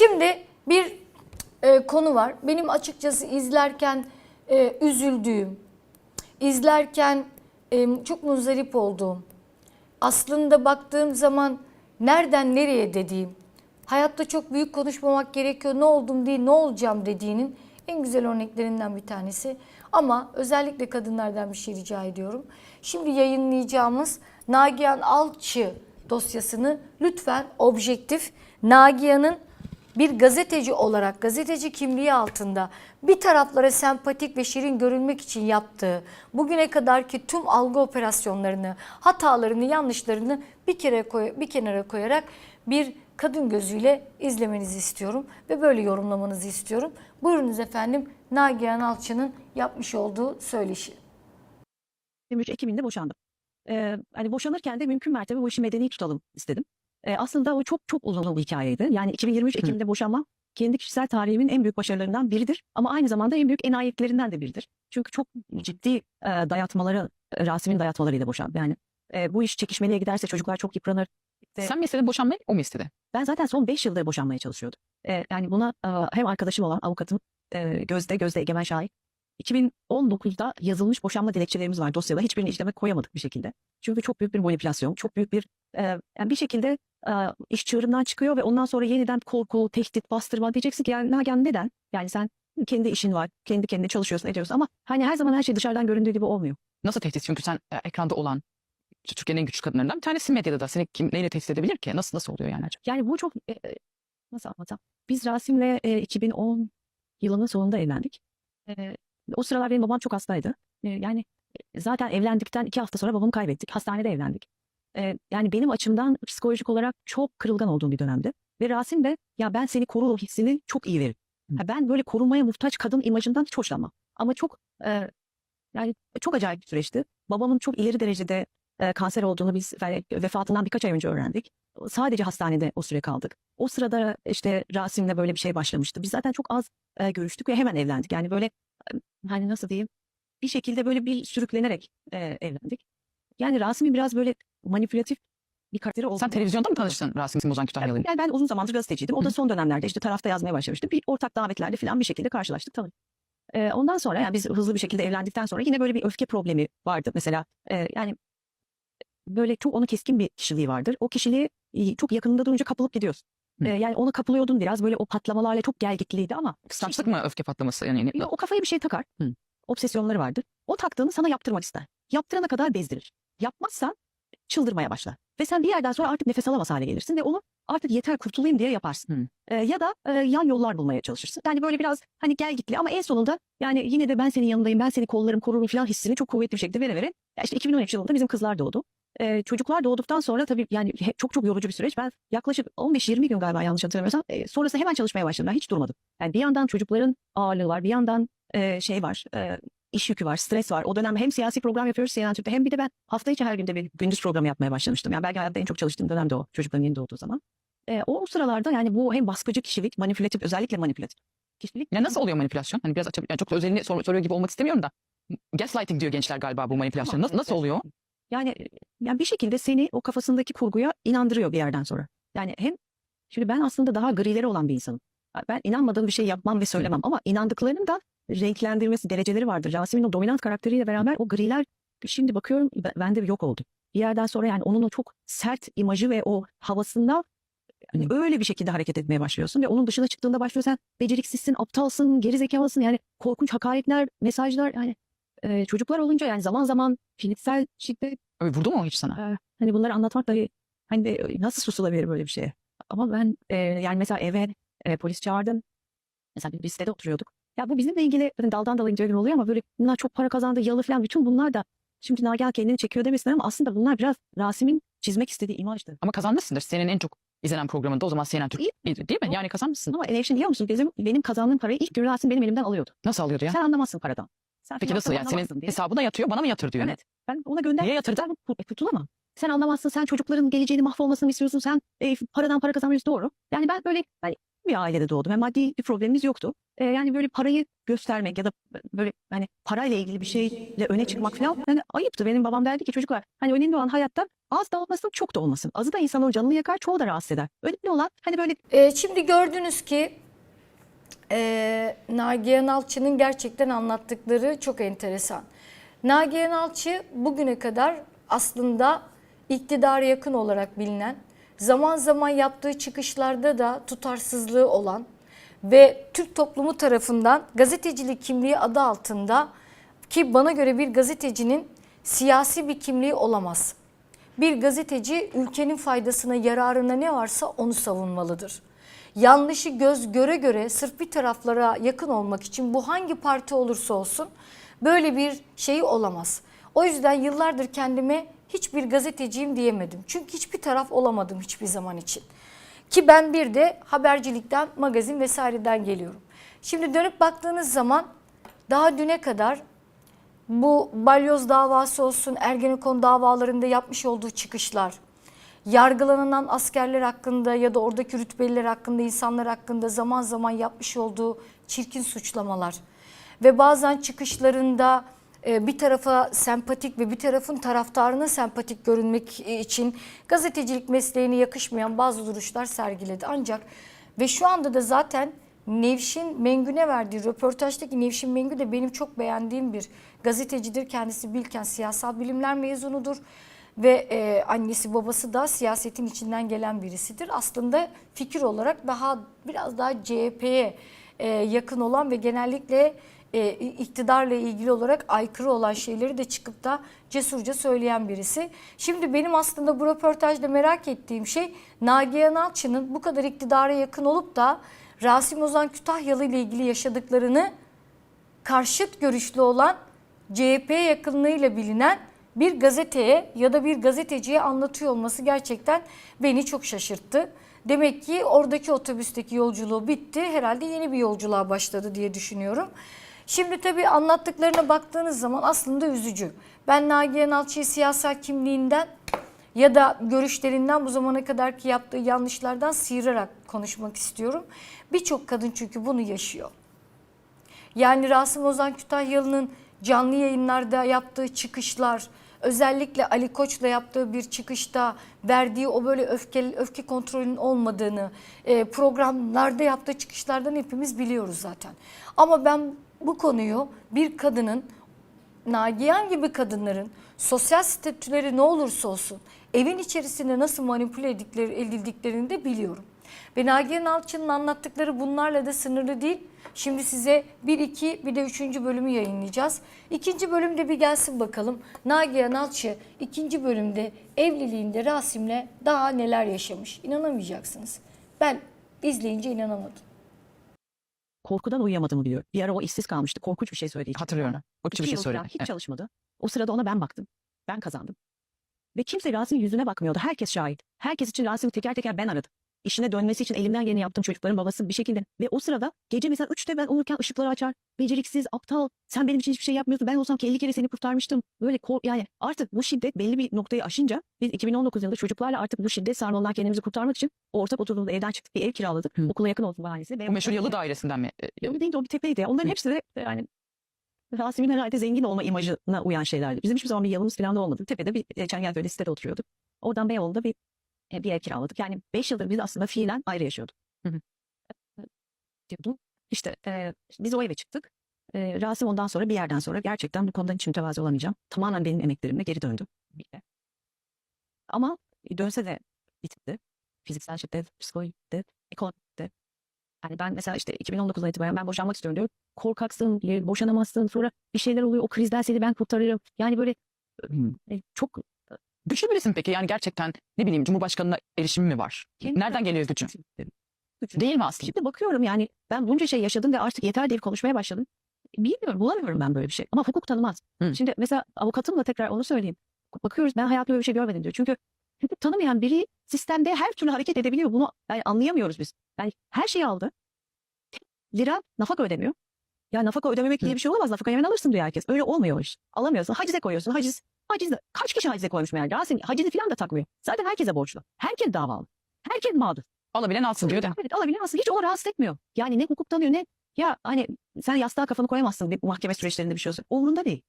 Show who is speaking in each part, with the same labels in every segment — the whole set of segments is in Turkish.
Speaker 1: Şimdi bir e, konu var. Benim açıkçası izlerken e, üzüldüğüm, izlerken e, çok muzdarip olduğum, aslında baktığım zaman nereden nereye dediğim, hayatta çok büyük konuşmamak gerekiyor, ne oldum değil, ne olacağım dediğinin en güzel örneklerinden bir tanesi. Ama özellikle kadınlardan bir şey rica ediyorum. Şimdi yayınlayacağımız Nagihan Alçı dosyasını lütfen objektif Nagihan'ın bir gazeteci olarak gazeteci kimliği altında bir taraflara sempatik ve şirin görünmek için yaptığı bugüne kadarki tüm algı operasyonlarını, hatalarını, yanlışlarını bir kere koy, bir kenara koyarak bir kadın gözüyle izlemenizi istiyorum ve böyle yorumlamanızı istiyorum. Buyurunuz efendim Nagihan Alçı'nın yapmış olduğu söyleşi.
Speaker 2: 23 Ekim'inde boşandım. Ee, hani boşanırken de mümkün mertebe bu işi medeni tutalım istedim. Ee, aslında o çok çok uzun bir hikayeydi. Yani 2023 Ekim'de boşanmam kendi kişisel tarihimin en büyük başarılarından biridir. Ama aynı zamanda en büyük enayitlerinden de biridir. Çünkü çok ciddi e, dayatmaları, e, Rasim'in dayatmalarıyla boşandım. Yani e, bu iş çekişmeliye giderse çocuklar çok yıpranır. İşte
Speaker 3: Sen mi istedin boşanmayı, o mu istedi?
Speaker 2: ben zaten son 5 yıldır boşanmaya çalışıyordum. Ee, yani buna e, hem arkadaşım olan avukatım e, Gözde, Gözde Egemen Şahit. 2019'da yazılmış boşanma dilekçelerimiz var dosyada. Hiçbirini işleme koyamadık bir şekilde. Çünkü çok büyük bir manipülasyon, çok büyük bir e, yani bir şekilde e, iş çığırından çıkıyor ve ondan sonra yeniden korku, tehdit, bastırma diyeceksin ki yani Nagihan neden? Yani sen kendi işin var, kendi kendine çalışıyorsun, ediyorsun ama hani her zaman her şey dışarıdan göründüğü gibi olmuyor.
Speaker 3: Nasıl tehdit? Çünkü sen e, ekranda olan Türkiye'nin en güçlü kadınlarından bir tanesi medyada da seni kim neyle tehdit edebilir ki? Nasıl nasıl oluyor yani acaba?
Speaker 2: Yani bu çok e, e, nasıl anlatsam? Biz Rasim'le e, 2010 yılının sonunda evlendik. E, o sıralar benim babam çok hastaydı. E, yani e, zaten evlendikten iki hafta sonra babamı kaybettik. Hastanede evlendik. E, yani benim açımdan psikolojik olarak çok kırılgan olduğum bir dönemdi. Ve Rasim de ya ben seni korurum hissini çok iyi verir. Ha, ben böyle korunmaya muhtaç kadın imajından hiç hoşlanmam. Ama çok e, yani çok acayip bir süreçti. Babamın çok ileri derecede e, kanser olduğunu biz yani vefatından birkaç ay önce öğrendik. Sadece hastanede o süre kaldık. O sırada işte Rasim'le böyle bir şey başlamıştı. Biz zaten çok az e, görüştük ve hemen evlendik. Yani böyle hani nasıl diyeyim bir şekilde böyle bir sürüklenerek e, evlendik. Yani Rasim'in biraz böyle manipülatif bir karakteri oldu.
Speaker 3: Sen televizyonda mı tanıştın Rasim Simozan Kütahyalı'yla?
Speaker 2: Yani ben uzun zamandır gazeteciydim. O da son dönemlerde işte tarafta yazmaya başlamıştı. Bir ortak davetlerde falan bir şekilde karşılaştık tanıdık. Ee, ondan sonra yani biz hızlı bir şekilde evlendikten sonra yine böyle bir öfke problemi vardı. Mesela e, yani böyle çok onun keskin bir kişiliği vardır. O kişiliği e, çok yakınında durunca kapılıp gidiyorsun.
Speaker 3: Hı.
Speaker 2: Ee, yani ona kapılıyordun biraz böyle o patlamalarla çok gelgitliydi ama
Speaker 3: Kıskançlık mı öfke patlaması yani?
Speaker 2: ya o kafaya bir şey takar.
Speaker 3: Hı.
Speaker 2: Obsesyonları vardır. O taktığını sana yaptırmak ister. Yaptırana kadar bezdirir. Yapmazsan çıldırmaya başlar. Ve sen bir yerden sonra artık nefes alamaz hale gelirsin ve onu artık yeter kurtulayım diye yaparsın.
Speaker 3: Hı.
Speaker 2: Ee, ya da e, yan yollar bulmaya çalışırsın. Yani böyle biraz hani gel gitli ama en sonunda yani yine de ben senin yanındayım, ben seni kollarım, korurum falan hissini çok kuvvetli bir şekilde vere vere. Ya işte 2013 yılında bizim kızlar doğdu. Ee, çocuklar doğduktan sonra tabii yani çok çok yorucu bir süreç. Ben yaklaşık 15-20 gün galiba yanlış hatırlamıyorsam e, sonrası hemen çalışmaya başladım. Ben hiç durmadım. Yani bir yandan çocukların ağırlığı var, bir yandan e, şey var, e, iş yükü var, stres var. O dönem hem siyasi program yapıyoruz CNN Türk'te hem bir de ben hafta içi her günde bir gündüz programı yapmaya başlamıştım. Yani belki hayatta en çok çalıştığım dönem de o çocukların yeni doğduğu zaman. E, o, sıralarda yani bu hem baskıcı kişilik, manipülatif özellikle manipülatif kişilik.
Speaker 3: Ya nasıl oluyor manipülasyon? Hani biraz açıp, yani çok da özelini sor- soruyor gibi olmak istemiyorum da. Gaslighting diyor gençler galiba bu manipülasyon. Nasıl, nasıl oluyor?
Speaker 2: Yani yani bir şekilde seni o kafasındaki kurguya inandırıyor bir yerden sonra. Yani hem şimdi ben aslında daha grileri olan bir insanım. Ben inanmadığım bir şey yapmam ve söylemem ama inandıklarının da renklendirmesi, dereceleri vardır. Rasim'in o dominant karakteriyle beraber o griler şimdi bakıyorum bende yok oldu. Bir yerden sonra yani onun o çok sert imajı ve o havasında hani öyle bir şekilde hareket etmeye başlıyorsun ve onun dışına çıktığında başlıyorsun sen beceriksizsin, aptalsın, gerizekalısın yani korkunç hakaretler, mesajlar yani e, çocuklar olunca yani zaman zaman fiziksel şiddet
Speaker 3: Öyle vurdu mu hiç sana?
Speaker 2: ee, hani bunları anlatmak dahi hani nasıl susulabilir böyle bir şeye? Ama ben e, yani mesela eve e, polis çağırdım. Mesela bir sitede oturuyorduk. Ya bu bizimle ilgili hani daldan dala incelikler oluyor ama böyle bunlar çok para kazandı, yalı falan bütün bunlar da şimdi Nagihan kendini çekiyor demesinler ama aslında bunlar biraz Rasim'in çizmek istediği imajdı.
Speaker 3: Ama kazanmışsındır. Senin en çok izlenen programında o zaman CNN Türk
Speaker 2: İyi.
Speaker 3: değil, değil mi?
Speaker 2: Ama-
Speaker 3: Yani kazanmışsın.
Speaker 2: Ama eleştirin biliyor musun? Bizim, benim kazandığım parayı ilk gün Rasim benim elimden alıyordu.
Speaker 3: Nasıl alıyordu ya?
Speaker 2: Sen anlamazsın paradan. Sen
Speaker 3: Peki nasıl yani? Senin
Speaker 2: diye.
Speaker 3: hesabına yatıyor bana mı yatır diyor?
Speaker 2: Evet. Ben ona gönder.
Speaker 3: Niye yatırdı?
Speaker 2: Ben e, kurtulamam. Sen anlamazsın. Sen çocukların geleceğini mahvolmasını istiyorsun. Sen e, paradan para kazanmıyorsun. Doğru. Yani ben böyle hani bir ailede doğdum. Yani maddi bir problemimiz yoktu. E, yani böyle parayı göstermek ya da böyle hani parayla ilgili bir şeyle öne çıkmak falan yani ayıptı. Benim babam derdi ki çocuklar hani önemli olan hayatta az da olmasın çok da olmasın. Azı da insanın canını yakar çoğu da rahatsız eder. Önemli olan hani böyle
Speaker 1: Ee, şimdi gördünüz ki e, Nagihan Alçı'nın gerçekten anlattıkları çok enteresan. Nagihan Alçı bugüne kadar aslında iktidara yakın olarak bilinen, zaman zaman yaptığı çıkışlarda da tutarsızlığı olan ve Türk toplumu tarafından gazetecilik kimliği adı altında ki bana göre bir gazetecinin siyasi bir kimliği olamaz. Bir gazeteci ülkenin faydasına, yararına ne varsa onu savunmalıdır. Yanlışı göz göre göre sırf bir taraflara yakın olmak için bu hangi parti olursa olsun böyle bir şey olamaz. O yüzden yıllardır kendime hiçbir gazeteciyim diyemedim. Çünkü hiçbir taraf olamadım hiçbir zaman için. Ki ben bir de habercilikten, magazin vesaireden geliyorum. Şimdi dönüp baktığınız zaman daha düne kadar bu balyoz davası olsun, Ergenekon davalarında yapmış olduğu çıkışlar, yargılanan askerler hakkında ya da oradaki rütbeliler hakkında, insanlar hakkında zaman zaman yapmış olduğu çirkin suçlamalar ve bazen çıkışlarında e, bir tarafa sempatik ve bir tarafın taraftarına sempatik görünmek için gazetecilik mesleğine yakışmayan bazı duruşlar sergiledi. Ancak ve şu anda da zaten Nevşin Mengü'ne verdiği röportajdaki Nevşin Mengü de benim çok beğendiğim bir gazetecidir. Kendisi Bilken siyasal bilimler mezunudur ve e, annesi babası da siyasetin içinden gelen birisidir. Aslında fikir olarak daha biraz daha CHP'ye e, yakın olan ve genellikle e, iktidarla ilgili olarak aykırı olan şeyleri de çıkıp da cesurca söyleyen birisi. Şimdi benim aslında bu röportajda merak ettiğim şey Nagihan Alçı'nın bu kadar iktidara yakın olup da Rasim Ozan Kütahyalı ile ilgili yaşadıklarını karşıt görüşlü olan CHP yakınlığıyla bilinen bir gazeteye ya da bir gazeteciye anlatıyor olması gerçekten beni çok şaşırttı. Demek ki oradaki otobüsteki yolculuğu bitti. Herhalde yeni bir yolculuğa başladı diye düşünüyorum. Şimdi tabii anlattıklarına baktığınız zaman aslında üzücü. Ben Nagihan Alçı'yı siyasal kimliğinden ya da görüşlerinden bu zamana kadarki yaptığı yanlışlardan sıyırarak konuşmak istiyorum. Birçok kadın çünkü bunu yaşıyor. Yani Rasım Ozan Kütahyalı'nın canlı yayınlarda yaptığı çıkışlar, özellikle Ali Koç'la yaptığı bir çıkışta verdiği o böyle öfke, öfke kontrolünün olmadığını e, programlarda yaptığı çıkışlardan hepimiz biliyoruz zaten. Ama ben bu konuyu bir kadının Nagihan gibi kadınların sosyal statüleri ne olursa olsun evin içerisinde nasıl manipüle edildikleri, edildiklerini de biliyorum. Ve Nagihan Alçı'nın anlattıkları bunlarla da sınırlı değil. Şimdi size bir, iki, bir de üçüncü bölümü yayınlayacağız. İkinci bölümde bir gelsin bakalım. Nagihan Alçı ikinci bölümde evliliğinde Rasim'le daha neler yaşamış. İnanamayacaksınız. Ben izleyince inanamadım.
Speaker 2: korkudan uyuyamadığımı biliyor. Bir ara o işsiz kalmıştı. Korkunç bir şey söyledi.
Speaker 3: Hatırlıyorum. O
Speaker 2: İki
Speaker 3: bir şey
Speaker 2: yıl falan
Speaker 3: söyledi.
Speaker 2: hiç
Speaker 3: Evet.
Speaker 2: çalışmadı. O sırada ona ben baktım. Ben kazandım. Ve kimse Rasim'in yüzüne bakmıyordu. Herkes şahit. Herkes için Rasim'i teker teker ben aradım. İşine dönmesi için elimden geleni yaptım çocukların babası bir şekilde. Ve o sırada gece mesela 3'te ben uyurken ışıkları açar. Beceriksiz, aptal. Sen benim için hiçbir şey yapmıyorsun. Ben olsam ki 50 kere seni kurtarmıştım. Böyle kork yani artık bu şiddet belli bir noktayı aşınca biz 2019 yılında çocuklarla artık bu şiddet sarmalından kendimizi kurtarmak için ortak oturduğumuz evden çıktık. Bir ev kiraladık.
Speaker 3: Hı.
Speaker 2: Okula yakın olsun bahanesi. Ve
Speaker 3: meşhur yalı dairesinden mi? E,
Speaker 2: Yalı değil de o bir tepeydi. Onların
Speaker 3: Hı.
Speaker 2: hepsi de yani Rasim'in herhalde zengin olma imajına uyan şeylerdi. Bizim hiçbir zaman bir yalımız falan da olmadı. Tepede bir e, Çengelköy'de sitede oturuyorduk. Oradan Beyoğlu'nda bir, bir ev kiraladık. Yani 5 yıldır biz aslında fiilen ayrı yaşıyorduk. Diyordum. İşte e, biz o eve çıktık. E, Rasim ondan sonra bir yerden sonra gerçekten bu konuda hiç mütevazi olamayacağım. Tamamen benim emeklerimle geri döndü. Ama dönse de bitti. Fiziksel şiddet, psikolojik şiddet, ekonomik. Yani ben mesela işte 2019'dan itibaren ben boşanmak istiyorum diyorum. Korkaksın, e, boşanamazsın. Sonra bir şeyler oluyor. O krizden seni ben kurtarırım. Yani böyle e, çok
Speaker 3: Güçlü birisin peki yani gerçekten ne bileyim Cumhurbaşkanı'na erişimi mi var?
Speaker 2: Kendi-
Speaker 3: Nereden geliyor gücün?
Speaker 2: Güçlü.
Speaker 3: Değil mi aslında?
Speaker 2: Şimdi bakıyorum yani ben bunca şey yaşadım ve artık yeter diye konuşmaya başladım. Bilmiyorum bulamıyorum ben böyle bir şey. Ama hukuk tanımaz.
Speaker 3: Hı.
Speaker 2: Şimdi mesela avukatımla tekrar onu söyleyeyim. Bakıyoruz ben hayatımda böyle bir şey görmedim diyor. Çünkü hukuk tanımayan biri sistemde her türlü hareket edebiliyor. Bunu yani anlayamıyoruz biz. Yani her şeyi aldı. Lira nafaka ödemiyor. Ya nafaka ödememek diye bir şey olamaz. Nafaka hemen alırsın diyor herkes. Öyle olmuyor iş. Alamıyorsun. Hacize koyuyorsun. Haciz. Haciz de, kaç kişi hacize koymuş meğer? Rasim hacizi falan da takmıyor. Zaten herkese borçlu. Herkes davalı. Herkes mağdur.
Speaker 3: Alabilen alsın diyor da.
Speaker 2: Evet alabilen aslında hiç onu rahatsız etmiyor. Yani ne hukuk tanıyor ne ya hani sen yastığa kafanı koyamazsın bir mahkeme süreçlerinde bir şey olsa. Umurunda değil.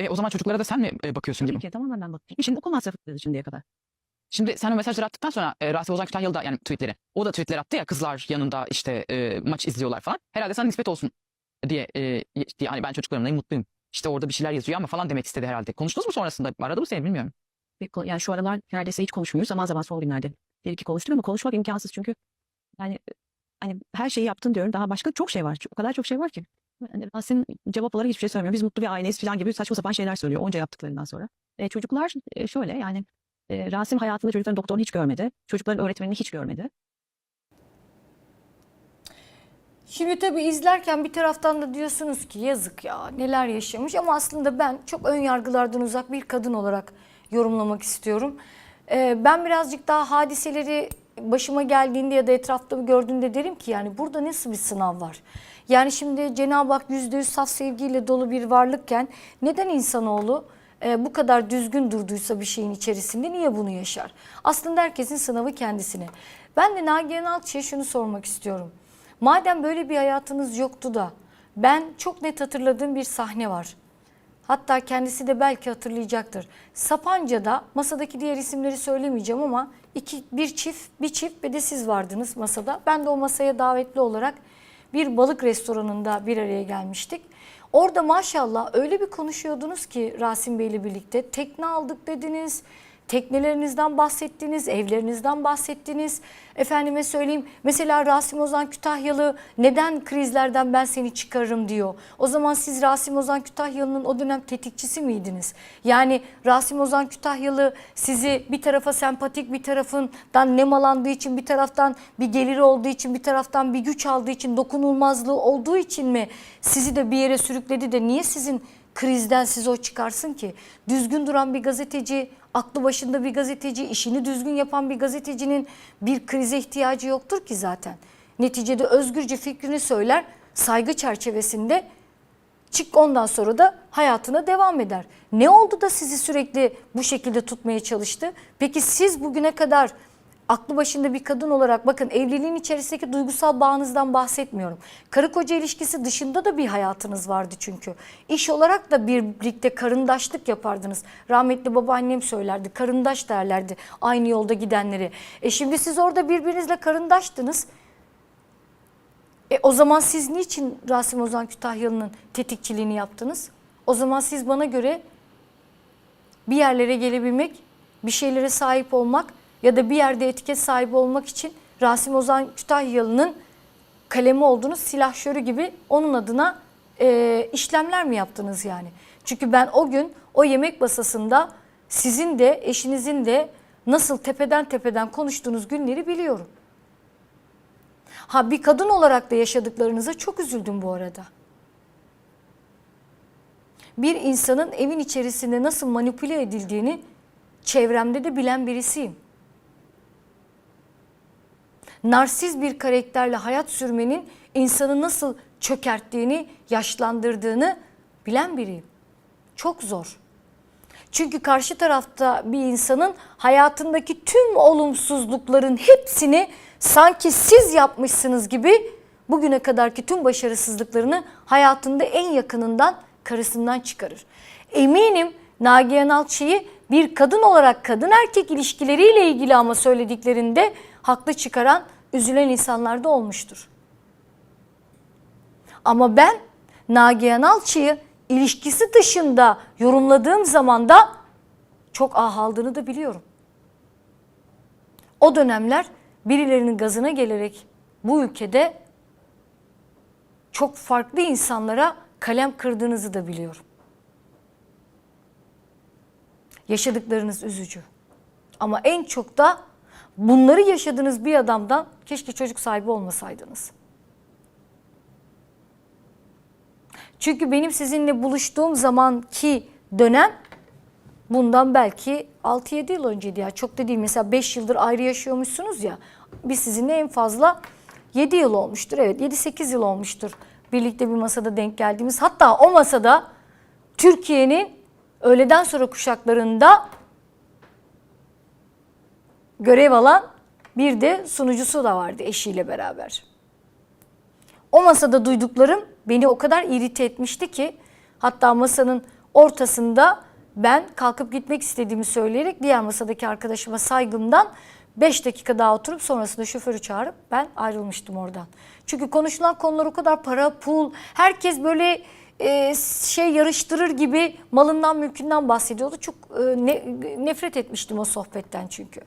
Speaker 3: E, o zaman çocuklara da sen mi e, bakıyorsun gibi?
Speaker 2: Tabii ki tamamen ben bakıyorum. Şimdi okul masrafı şimdiye kadar.
Speaker 3: Şimdi sen o mesajları attıktan sonra e, Rasim Ozan Kütahyalı da yani tweetleri. O da tweetler attı ya kızlar yanında işte e, maç izliyorlar falan. Herhalde sana nispet olsun diye, e, diye hani ben çocuklarımla mutluyum. İşte orada bir şeyler yazıyor ama falan demek istedi herhalde. Konuştunuz mu sonrasında? Aradı mı seni bilmiyorum.
Speaker 2: Yani şu aralar neredeyse hiç konuşmuyoruz. Zaman zaman son günlerde bir iki konuştuk ama konuşmak imkansız çünkü yani hani her şeyi yaptın diyorum. Daha başka çok şey var. O kadar çok şey var ki. Yani Aslında cevap olarak hiçbir şey söylemiyor. Biz mutlu bir aileyiz falan gibi saçma sapan şeyler söylüyor onca yaptıklarından sonra. E, çocuklar e, şöyle yani e, Rasim hayatında çocukların doktorunu hiç görmedi. Çocukların öğretmenini hiç görmedi.
Speaker 1: Şimdi tabii izlerken bir taraftan da diyorsunuz ki yazık ya neler yaşamış ama aslında ben çok ön yargılardan uzak bir kadın olarak yorumlamak istiyorum. Ee, ben birazcık daha hadiseleri başıma geldiğinde ya da etrafta gördüğümde derim ki yani burada nasıl bir sınav var? Yani şimdi Cenab-ı Hak yüzde yüz saf sevgiyle dolu bir varlıkken neden insanoğlu e, bu kadar düzgün durduysa bir şeyin içerisinde niye bunu yaşar? Aslında herkesin sınavı kendisine. Ben de Nagihan Alçı'ya şunu sormak istiyorum. Madem böyle bir hayatınız yoktu da ben çok net hatırladığım bir sahne var. Hatta kendisi de belki hatırlayacaktır. Sapanca'da masadaki diğer isimleri söylemeyeceğim ama iki, bir çift, bir çift ve de siz vardınız masada. Ben de o masaya davetli olarak bir balık restoranında bir araya gelmiştik. Orada maşallah öyle bir konuşuyordunuz ki Rasim Bey ile birlikte tekne aldık dediniz. Teknelerinizden bahsettiniz, evlerinizden bahsettiniz. Efendime söyleyeyim mesela Rasim Ozan Kütahyalı neden krizlerden ben seni çıkarırım diyor. O zaman siz Rasim Ozan Kütahyalı'nın o dönem tetikçisi miydiniz? Yani Rasim Ozan Kütahyalı sizi bir tarafa sempatik bir tarafından nemalandığı için bir taraftan bir geliri olduğu için bir taraftan bir güç aldığı için dokunulmazlığı olduğu için mi sizi de bir yere sürükledi de niye sizin krizden sizi o çıkarsın ki? Düzgün duran bir gazeteci, aklı başında bir gazeteci, işini düzgün yapan bir gazetecinin bir krize ihtiyacı yoktur ki zaten. Neticede özgürce fikrini söyler, saygı çerçevesinde çık ondan sonra da hayatına devam eder. Ne oldu da sizi sürekli bu şekilde tutmaya çalıştı? Peki siz bugüne kadar aklı başında bir kadın olarak bakın evliliğin içerisindeki duygusal bağınızdan bahsetmiyorum. Karı koca ilişkisi dışında da bir hayatınız vardı çünkü. İş olarak da birlikte karındaşlık yapardınız. Rahmetli babaannem söylerdi karındaş derlerdi aynı yolda gidenleri. E şimdi siz orada birbirinizle karındaştınız. E o zaman siz niçin Rasim Ozan Kütahyalı'nın tetikçiliğini yaptınız? O zaman siz bana göre bir yerlere gelebilmek, bir şeylere sahip olmak ya da bir yerde etiket sahibi olmak için Rasim Ozan Kütahyalı'nın kalemi olduğunuz silahşörü gibi onun adına e, işlemler mi yaptınız yani? Çünkü ben o gün o yemek masasında sizin de eşinizin de nasıl tepeden tepeden konuştuğunuz günleri biliyorum. Ha bir kadın olarak da yaşadıklarınıza çok üzüldüm bu arada. Bir insanın evin içerisinde nasıl manipüle edildiğini çevremde de bilen birisiyim. Narsiz bir karakterle hayat sürmenin insanı nasıl çökerttiğini, yaşlandırdığını bilen biriyim. Çok zor. Çünkü karşı tarafta bir insanın hayatındaki tüm olumsuzlukların hepsini sanki siz yapmışsınız gibi bugüne kadarki tüm başarısızlıklarını hayatında en yakınından karısından çıkarır. Eminim Nagihan Alçı'yı bir kadın olarak kadın erkek ilişkileriyle ilgili ama söylediklerinde haklı çıkaran, üzülen insanlar da olmuştur. Ama ben Nagihan Alçı'yı ilişkisi dışında yorumladığım zaman da çok ah aldığını da biliyorum. O dönemler birilerinin gazına gelerek bu ülkede çok farklı insanlara kalem kırdığınızı da biliyorum. Yaşadıklarınız üzücü. Ama en çok da bunları yaşadığınız bir adamdan keşke çocuk sahibi olmasaydınız. Çünkü benim sizinle buluştuğum zamanki dönem bundan belki 6-7 yıl önceydi ya. Çok da değil. Mesela 5 yıldır ayrı yaşıyormuşsunuz ya. Biz sizinle en fazla 7 yıl olmuştur. Evet 7-8 yıl olmuştur. Birlikte bir masada denk geldiğimiz. Hatta o masada Türkiye'nin öğleden sonra kuşaklarında görev alan Bir de sunucusu da vardı eşiyle beraber. O masada duyduklarım beni o kadar irite etmişti ki hatta masanın ortasında ben kalkıp gitmek istediğimi söyleyerek diğer masadaki arkadaşıma saygımdan 5 dakika daha oturup sonrasında şoförü çağırıp ben ayrılmıştım oradan. Çünkü konuşulan konular o kadar para, pul, herkes böyle e, şey yarıştırır gibi malından mülkünden bahsediyordu. Çok e, ne- nefret etmiştim o sohbetten çünkü.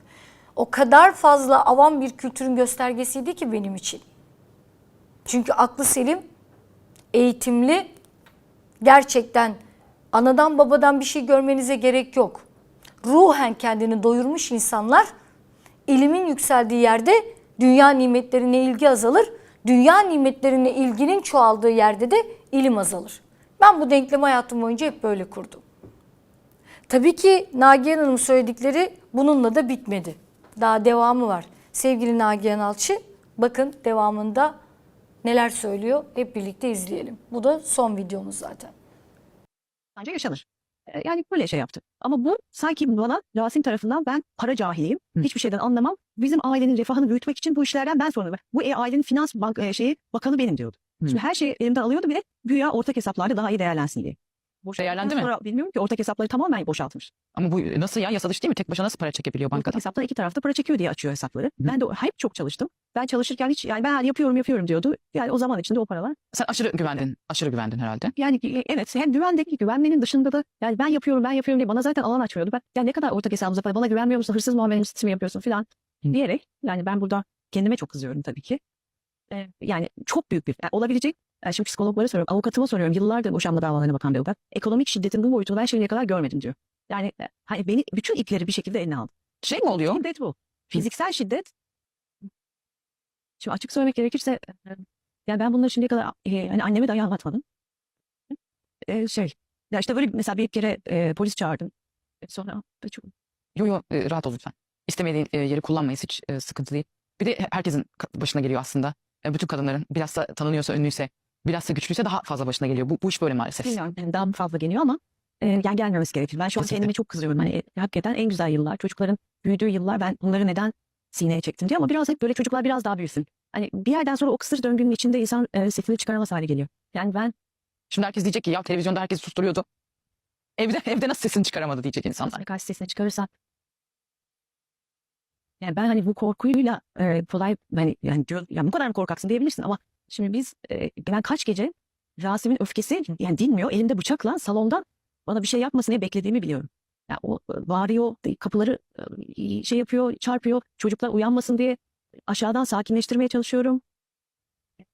Speaker 1: O kadar fazla avam bir kültürün göstergesiydi ki benim için. Çünkü aklı selim, eğitimli, gerçekten anadan babadan bir şey görmenize gerek yok. Ruhen kendini doyurmuş insanlar ilimin yükseldiği yerde dünya nimetlerine ilgi azalır. Dünya nimetlerine ilginin çoğaldığı yerde de ilim azalır. Ben bu denklemi hayatım boyunca hep böyle kurdum. Tabii ki Nagihan Hanım söyledikleri bununla da bitmedi. Daha devamı var. Sevgili Nagihan Alçı bakın devamında neler söylüyor hep birlikte izleyelim. Bu da son videomuz zaten.
Speaker 2: bence yaşanır. E, Yani böyle şey yaptı. Ama bu sanki bana Rasim tarafından ben para cahiliyim.
Speaker 3: Hı.
Speaker 2: Hiçbir şeyden anlamam. Bizim ailenin refahını büyütmek için bu işlerden ben sorumluyum. Bu e, ailenin finans bank e, şeyi bakanı benim diyordu.
Speaker 3: Hı.
Speaker 2: Şimdi her şeyi elimden alıyordu bile güya ortak hesaplarda daha iyi değerlensin diye.
Speaker 3: Değerlendi mi?
Speaker 2: Sonra bilmiyorum ki ortak hesapları tamamen boşaltmış.
Speaker 3: Ama bu nasıl ya yasa dışı değil mi? Tek başına nasıl para çekebiliyor
Speaker 2: Ortak
Speaker 3: bankadan?
Speaker 2: hesaplar iki tarafta para çekiyor diye açıyor hesapları. Ben de hep çok çalıştım. Ben çalışırken hiç yani ben yapıyorum yapıyorum diyordu. Yani o zaman içinde o paralar
Speaker 3: Sen aşırı güvendin. Aşırı güvendin herhalde.
Speaker 2: Yani e, evet hem güvendeki güvenmenin dışında da yani ben yapıyorum ben yapıyorum diye bana zaten alan açmıyordu. Ben ya ne kadar ortak hesabımıza para bana güvenmiyor musun hırsız muamelesi mi yapıyorsun filan
Speaker 3: Hı.
Speaker 2: diyerek yani ben burada kendime çok kızıyorum tabii ki. Ee, yani çok büyük bir yani olabilecek yani şimdi psikologlara soruyorum avukatıma soruyorum yıllardır boşanma davalarına bakan bir avukat. Ekonomik şiddetin bu boyutunu ben şimdiye kadar görmedim diyor. Yani e, hani beni bütün ipleri bir şekilde eline aldı.
Speaker 3: Şey mi oluyor?
Speaker 2: Şiddet bu. Fiziksel şiddet. Şimdi açık söylemek gerekirse e, yani ben bunları şimdiye kadar e, hani anneme dahi anlatmadım. E, şey ya işte böyle mesela bir kere e, polis çağırdım. E, Sonra da çok
Speaker 3: Yo yo e, rahat ol lütfen. İstemediğin e, yeri kullanmayız hiç e, sıkıntı değil. Bir de herkesin başına geliyor aslında. E, bütün kadınların biraz da tanınıyorsa ünlüyse biraz da güçlüyse daha fazla başına geliyor. Bu, bu iş böyle maalesef.
Speaker 2: bilmiyorum yani daha fazla geliyor ama e, yani gelmemesi gerekir. Ben şu an
Speaker 3: Kesinlikle.
Speaker 2: kendime çok kızıyorum. Hani e, hakikaten en güzel yıllar çocukların büyüdüğü yıllar ben bunları neden sineye çektim diye ama biraz hep böyle çocuklar biraz daha büyüsün. Hani bir yerden sonra o kısır döngünün içinde insan e, sesini çıkaramaz hale geliyor. Yani ben
Speaker 3: Şimdi herkes diyecek ki ya televizyonda herkes susturuyordu. Evde evde nasıl sesini çıkaramadı diyecek insanlar.
Speaker 2: Sana karşı sesini çıkarırsan yani ben hani bu korkuyla e, kolay hani yani diyor ya bu kadar mı korkaksın diyebilirsin ama şimdi biz e, ben kaç gece Rasim'in öfkesi yani dinmiyor elimde bıçakla salonda bana bir şey yapmasın diye beklediğimi biliyorum. Ya o e, bağırıyor kapıları e, şey yapıyor çarpıyor çocuklar uyanmasın diye aşağıdan sakinleştirmeye çalışıyorum.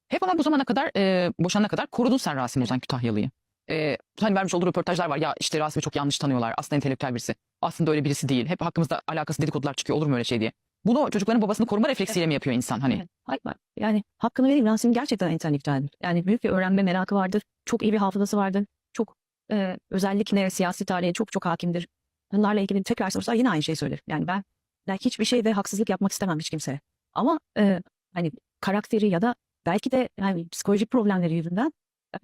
Speaker 3: Hep ama bu zamana kadar e, boşanana kadar korudun sen Rasim Ozan Kütahyalı'yı. E, hani vermiş olduğu röportajlar var. Ya işte Rasim'i çok yanlış tanıyorlar. Aslında entelektüel birisi. Aslında öyle birisi değil. Hep hakkımızda alakası dedikodular çıkıyor. Olur mu öyle şey diye. Bunu çocukların babasını koruma refleksiyle mi yapıyor insan? Hani
Speaker 2: Evet, hayır, yani hakkını vereyim Rasim gerçekten entelektüeldir. Yani büyük bir öğrenme merakı vardır. Çok iyi bir hafızası vardır. Çok e, özellikle siyasi tarihe çok çok hakimdir. Bunlarla ilgili tekrar sorsa yine aynı şeyi söyler. Yani ben, ben hiçbir şeyde haksızlık yapmak istemem hiç kimseye. Ama e, hani karakteri ya da belki de yani psikolojik problemleri yüzünden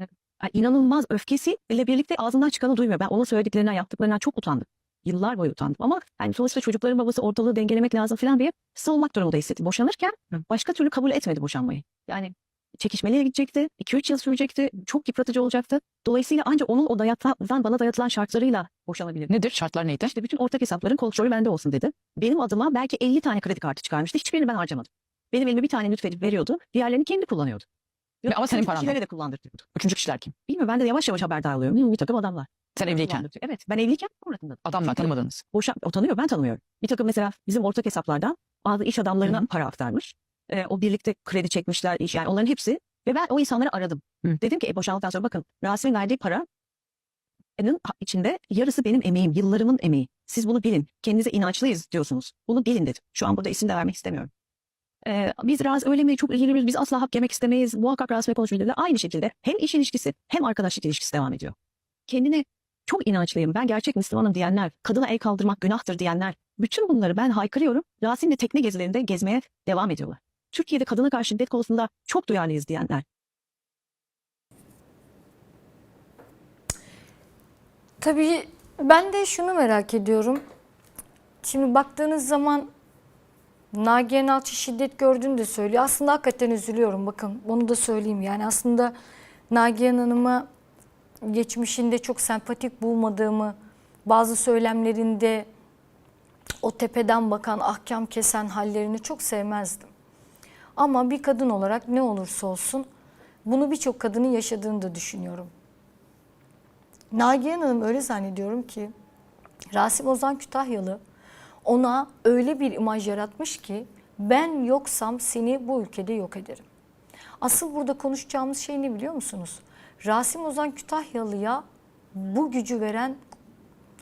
Speaker 2: e, inanılmaz öfkesi ile birlikte ağzından çıkanı duymuyor. Ben onun söylediklerinden yaptıklarından çok utandım. Yıllar boyu utandım ama yani sonuçta çocukların babası ortalığı dengelemek lazım falan diye savunmak durumunda hissetti. Boşanırken başka türlü kabul etmedi boşanmayı. Yani çekişmeliye gidecekti. 2-3 yıl sürecekti. Çok yıpratıcı olacaktı. Dolayısıyla ancak onun o dayatılan, bana dayatılan şartlarıyla boşanabilir.
Speaker 3: nedir? Şartlar neydi?
Speaker 2: İşte bütün ortak hesapların kontrolü bende olsun dedi. Benim adıma belki 50 tane kredi kartı çıkarmıştı. Hiçbirini ben harcamadım. Benim elime bir tane lütfedip veriyordu. Diğerlerini kendi kullanıyordu.
Speaker 3: Ve ama senin paranla.
Speaker 2: kişilere de kullandırtıyordu.
Speaker 3: Üçüncü kişiler kim?
Speaker 2: Bilmiyorum ben de yavaş yavaş haberdar oluyorum. Bir takım adamlar.
Speaker 3: Sen evliyken.
Speaker 2: Evet ben evliyken sonrasında.
Speaker 3: Adamlar
Speaker 2: Çünkü
Speaker 3: tanımadığınız.
Speaker 2: Boşa, o tanıyor ben tanımıyorum. Bir takım mesela bizim ortak hesaplardan bazı iş adamlarına
Speaker 3: Hı hı.
Speaker 2: para aktarmış. Ee, o birlikte kredi çekmişler iş yani onların hepsi. Ve ben o insanları aradım.
Speaker 3: Hı.
Speaker 2: Dedim ki e, boşandıktan sonra bakın Rasim'in verdiği para içinde yarısı benim emeğim, yıllarımın emeği. Siz bunu bilin. Kendinize inançlıyız diyorsunuz. Bunu bilin dedim. Şu an burada isim de vermek istemiyorum. Ee, biz Raz öyle mi çok ilgileniyoruz biz asla hak yemek istemeyiz. Muhakkak Rasim'e konuşmayı dedi. Aynı şekilde hem iş ilişkisi hem arkadaşlık ilişkisi devam ediyor. Kendine çok inançlıyım ben gerçek Müslümanım diyenler, kadına el kaldırmak günahtır diyenler. Bütün bunları ben haykırıyorum. Rasim'le tekne gezilerinde gezmeye devam ediyorlar. Türkiye'de kadına karşı şiddet konusunda çok duyarlıyız diyenler.
Speaker 1: Tabii ben de şunu merak ediyorum. Şimdi baktığınız zaman Nagihan Alçı şiddet gördüğünü de söylüyor. Aslında hakikaten üzülüyorum bakın onu da söyleyeyim. Yani aslında Nagihan Hanım'a geçmişinde çok sempatik bulmadığımı, bazı söylemlerinde o tepeden bakan, ahkam kesen hallerini çok sevmezdim. Ama bir kadın olarak ne olursa olsun bunu birçok kadının yaşadığını da düşünüyorum. Nagihan Hanım öyle zannediyorum ki Rasim Ozan Kütahyalı ona öyle bir imaj yaratmış ki ben yoksam seni bu ülkede yok ederim. Asıl burada konuşacağımız şey ne biliyor musunuz? Rasim Ozan Kütahyalı'ya bu gücü veren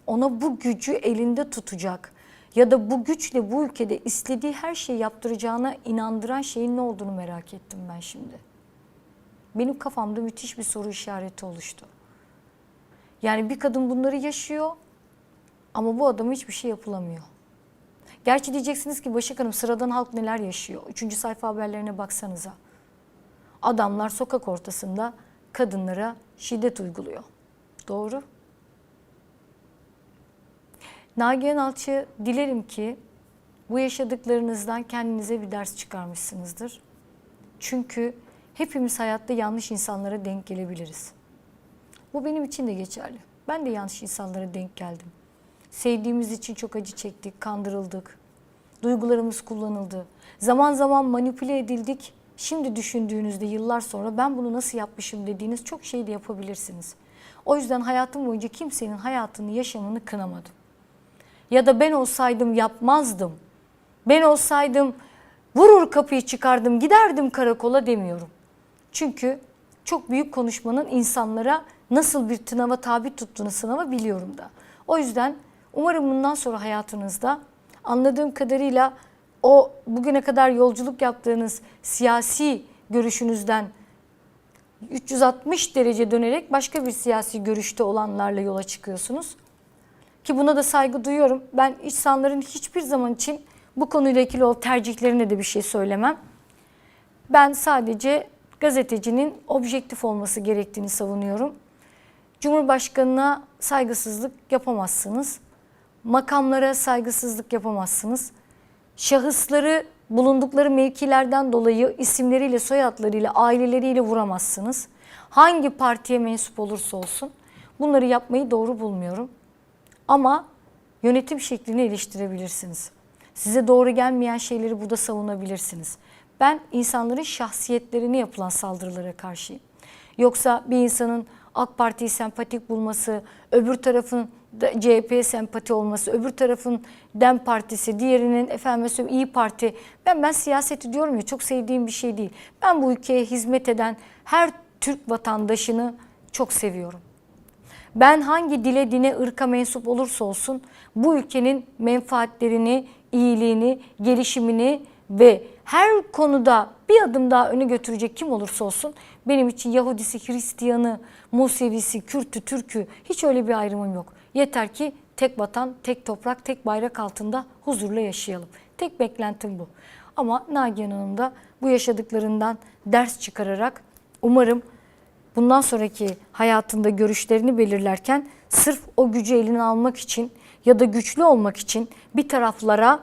Speaker 1: ona bu gücü elinde tutacak ya da bu güçle bu ülkede istediği her şeyi yaptıracağına inandıran şeyin ne olduğunu merak ettim ben şimdi. Benim kafamda müthiş bir soru işareti oluştu. Yani bir kadın bunları yaşıyor ama bu adama hiçbir şey yapılamıyor. Gerçi diyeceksiniz ki Başak Hanım sıradan halk neler yaşıyor? Üçüncü sayfa haberlerine baksanıza. Adamlar sokak ortasında kadınlara şiddet uyguluyor. Doğru. Nagihan Alçı dilerim ki bu yaşadıklarınızdan kendinize bir ders çıkarmışsınızdır. Çünkü hepimiz hayatta yanlış insanlara denk gelebiliriz. Bu benim için de geçerli. Ben de yanlış insanlara denk geldim. Sevdiğimiz için çok acı çektik, kandırıldık. Duygularımız kullanıldı. Zaman zaman manipüle edildik. Şimdi düşündüğünüzde yıllar sonra ben bunu nasıl yapmışım dediğiniz çok şey de yapabilirsiniz. O yüzden hayatım boyunca kimsenin hayatını, yaşamını kınamadım. Ya da ben olsaydım yapmazdım. Ben olsaydım vurur kapıyı çıkardım giderdim karakola demiyorum. Çünkü çok büyük konuşmanın insanlara nasıl bir tınava tabi tuttuğunu sınava biliyorum da. O yüzden umarım bundan sonra hayatınızda anladığım kadarıyla o bugüne kadar yolculuk yaptığınız siyasi görüşünüzden 360 derece dönerek başka bir siyasi görüşte olanlarla yola çıkıyorsunuz. Ki buna da saygı duyuyorum. Ben insanların hiçbir zaman için bu konuyla ilgili o tercihlerine de bir şey söylemem. Ben sadece gazetecinin objektif olması gerektiğini savunuyorum. Cumhurbaşkanına saygısızlık yapamazsınız. Makamlara saygısızlık yapamazsınız. Şahısları bulundukları mevkilerden dolayı isimleriyle, soyadlarıyla, aileleriyle vuramazsınız. Hangi partiye mensup olursa olsun bunları yapmayı doğru bulmuyorum. Ama yönetim şeklini eleştirebilirsiniz. Size doğru gelmeyen şeyleri burada savunabilirsiniz. Ben insanların şahsiyetlerine yapılan saldırılara karşıyım. Yoksa bir insanın AK Parti'yi sempatik bulması, öbür tarafın CHP'ye sempati olması, öbür tarafın DEM Partisi, diğerinin efendim İyi Parti. Ben ben siyaseti diyorum ya çok sevdiğim bir şey değil. Ben bu ülkeye hizmet eden her Türk vatandaşını çok seviyorum. Ben hangi dile, dine, ırka mensup olursa olsun bu ülkenin menfaatlerini, iyiliğini, gelişimini ve her konuda bir adım daha öne götürecek kim olursa olsun benim için Yahudisi, Hristiyanı, Musevisi, Kürtü, Türkü hiç öyle bir ayrımım yok. Yeter ki tek vatan, tek toprak, tek bayrak altında huzurla yaşayalım. Tek beklentim bu. Ama Nagihan Hanım da bu yaşadıklarından ders çıkararak umarım bundan sonraki hayatında görüşlerini belirlerken sırf o gücü eline almak için ya da güçlü olmak için bir taraflara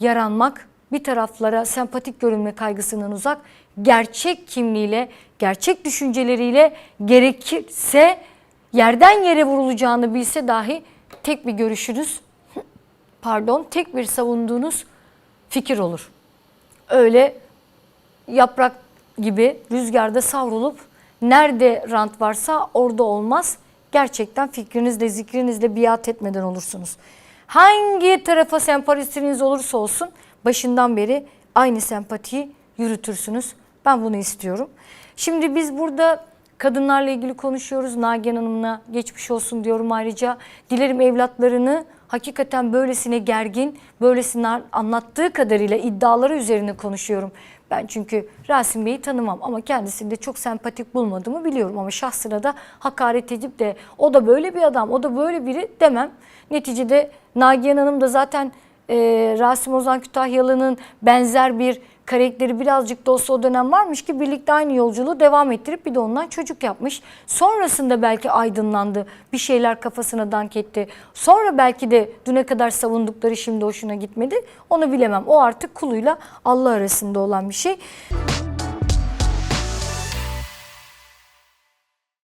Speaker 1: yaranmak, bir taraflara sempatik görünme kaygısından uzak, gerçek kimliğiyle, gerçek düşünceleriyle gerekirse yerden yere vurulacağını bilse dahi tek bir görüşünüz, pardon, tek bir savunduğunuz fikir olur. Öyle yaprak gibi rüzgarda savrulup nerede rant varsa orada olmaz. Gerçekten fikrinizle, zikrinizle biat etmeden olursunuz. Hangi tarafa sempatiniz olursa olsun başından beri aynı sempatiyi yürütürsünüz. Ben bunu istiyorum. Şimdi biz burada kadınlarla ilgili konuşuyoruz. Nagihan Hanım'la geçmiş olsun diyorum ayrıca. Dilerim evlatlarını hakikaten böylesine gergin, böylesine anlattığı kadarıyla iddiaları üzerine konuşuyorum. Ben çünkü Rasim Bey'i tanımam ama kendisini de çok sempatik bulmadığımı biliyorum. Ama şahsına da hakaret edip de o da böyle bir adam, o da böyle biri demem. Neticede Nagihan Hanım da zaten e, Rasim Ozan Kütahyalı'nın benzer bir karakteri birazcık da olsa o dönem varmış ki birlikte aynı yolculuğu devam ettirip bir de ondan çocuk yapmış. Sonrasında belki aydınlandı. Bir şeyler kafasına dank etti. Sonra belki de düne kadar savundukları şimdi hoşuna gitmedi. Onu bilemem. O artık kuluyla Allah arasında olan bir şey.